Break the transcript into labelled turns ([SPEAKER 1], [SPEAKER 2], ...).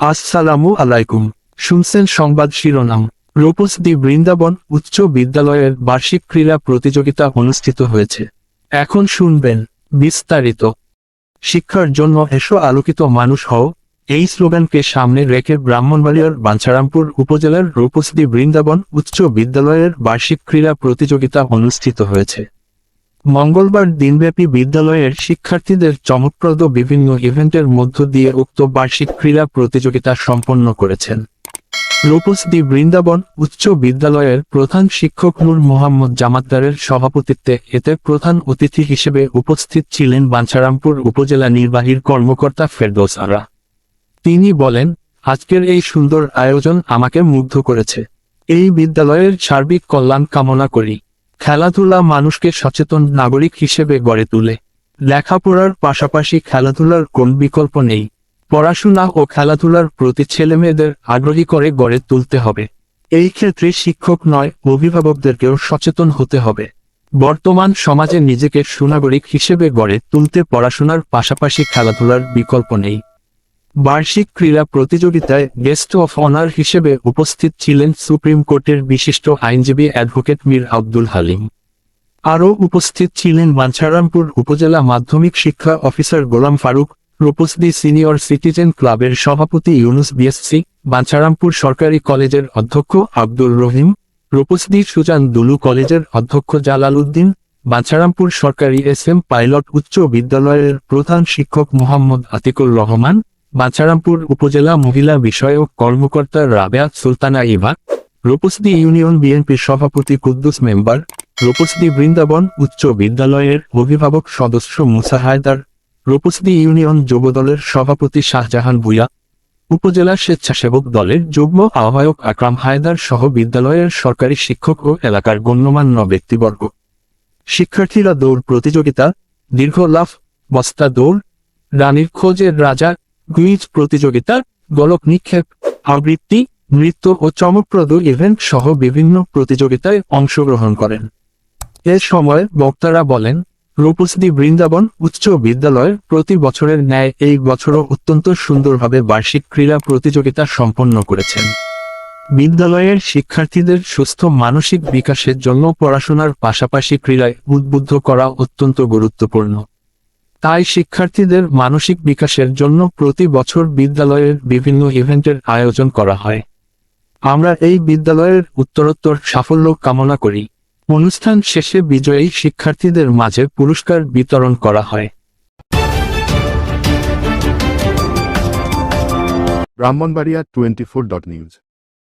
[SPEAKER 1] আসসালামু আলাইকুম। শুনছেন সংবাদ শিরোনাম। রোপস দি বৃন্দাবন উচ্চ বিদ্যালয়ের বার্ষিক ক্রীড়া প্রতিযোগিতা অনুষ্ঠিত হয়েছে। এখন শুনবেন বিস্তারিত। শিক্ষার জন্য এসো আলোকিত মানুষ হও। এই স্লোগানকে সামনে রেখে ব্রাহ্মণবাড়িয়ার বাঞ্ছারামপুর উপজেলার রূপসদি বৃন্দাবন উচ্চ বিদ্যালয়ের বার্ষিক ক্রীড়া প্রতিযোগিতা অনুষ্ঠিত হয়েছে। মঙ্গলবার দিনব্যাপী বিদ্যালয়ের শিক্ষার্থীদের চমকপ্রদ বিভিন্ন ইভেন্টের মধ্য দিয়ে উক্ত বার্ষিক ক্রীড়া প্রতিযোগিতা সম্পন্ন করেছেন। রূপসদি বৃন্দাবন উচ্চ বিদ্যালয়ের প্রধান শিক্ষক নূর মোহাম্মদ জামাতদারের সভাপতিত্বে এতে প্রধান অতিথি হিসেবে উপস্থিত ছিলেন বাঞ্ছারামপুর উপজেলা নির্বাহীর কর্মকর্তা ফেরদৌস আরা। তিনি বলেন, আজকের এই সুন্দর আয়োজন আমাকে মুগ্ধ করেছে। এই বিদ্যালয়ের সার্বিক কল্যাণ কামনা করি। খেলাধুলা মানুষকে সচেতন নাগরিক হিসেবে গড়ে তোলে। লেখাপড়ার পাশাপাশি খেলাধুলার কোন বিকল্প নেই? পড়াশোনা ও খেলাধুলার প্রতি ছেলেমেয়েদের আগ্রহী করে গড়ে তুলতে হবে। এই ক্ষেত্রে শিক্ষক নয়, অভিভাবকদেরকেও সচেতন হতে হবে। বর্তমান সমাজে নিজেকে সুনাগরিক হিসেবে গড়ে তুলতে পড়াশোনার পাশাপাশি খেলাধুলার বিকল্প নেই। বার্ষিক ক্রীড়া প্রতিযোগিতায় গেস্ট অফ অনার হিসেবে উপস্থিত ছিলেন সুপ্রিম কোর্টের বিশিষ্ট আইনজীবী অ্যাডভোকেট মীর আব্দুল হালিম। আরও উপস্থিত ছিলেন বাঞ্ছারামপুর উপজেলা মাধ্যমিক শিক্ষা officer Golam Faruk Rupasdi senior citizen ক্লাবের সভাপতি ইউনুস বিএসসি বাঞ্ছারামপুর সরকারি কলেজের অধ্যক্ষ আব্দুর রহিম রূপসদি সুজান দুলু কলেজের অধ্যক্ষ জালাল উদ্দিন বাঞ্ছারামপুর সরকারি এস এম পাইলট উচ্চ বিদ্যালয়ের প্রধান শিক্ষক মোহাম্মদ আতিকুর রহমান বাঞ্ছারামপুর উপজেলা মহিলা বিষয়ক কর্মকর্তা রাবেয়া সুলতানা ইভা রূপসদি ইউনিয়ন বিএনপির সভাপতি কুদ্দুস মেম্বার রূপসদি বৃন্দাবন উচ্চ বিদ্যালয়ের অভিভাবক সদস্য মুসা হায়দার রূপসদি ইউনিয়ন যুবদলের সভাপতি শাহজাহান ভুইয়া উপজেলা স্বেচ্ছাসেবক দলের যুগ্ম আহ্বায়ক আকরাম হায়দার সহ বিদ্যালয়ের সরকারি শিক্ষক ও এলাকার গণ্যমান্য ব্যক্তিবর্গ। শিক্ষার্থীরা দৌড় প্রতিযোগিতা, দীর্ঘ লাফ, বস্তা দৌড়, রানীর খোঁজের রাজা কুইজ প্রতিযোগিতা গোলক নিক্ষেপ, আবৃত্তি, নৃত্য ও চমকপ্রদ ইভেন্ট সহ বিভিন্ন প্রতিযোগিতায় অংশগ্রহণ করেন। এ সময় বক্তারা বলেন রূপসদি বৃন্দাবন উচ্চ বিদ্যালয় প্রতি বছরের ন্যায় এই বছরও অত্যন্ত সুন্দরভাবে বার্ষিক ক্রীড়া প্রতিযোগিতা সম্পন্ন করেছেন। বিদ্যালয়ের শিক্ষার্থীদের সুস্থ মানসিক বিকাশের জন্য পড়াশোনার পাশাপাশি ক্রীড়ায় উদ্বুদ্ধ করা অত্যন্ত গুরুত্বপূর্ণ। তাই শিক্ষার্থীদের মানসিক বিকাশের জন্য প্রতি বছর বিদ্যালয়ের বিভিন্ন ইভেন্টের আয়োজন করা হয়। আমরা এই বিদ্যালয়ের উত্তরোত্তর সাফল্য কামনা করি। অনুষ্ঠান শেষে বিজয়ী শিক্ষার্থীদের মাঝে পুরস্কার বিতরণ করা হয়।
[SPEAKER 2] Brahmanbaria twenty four dot news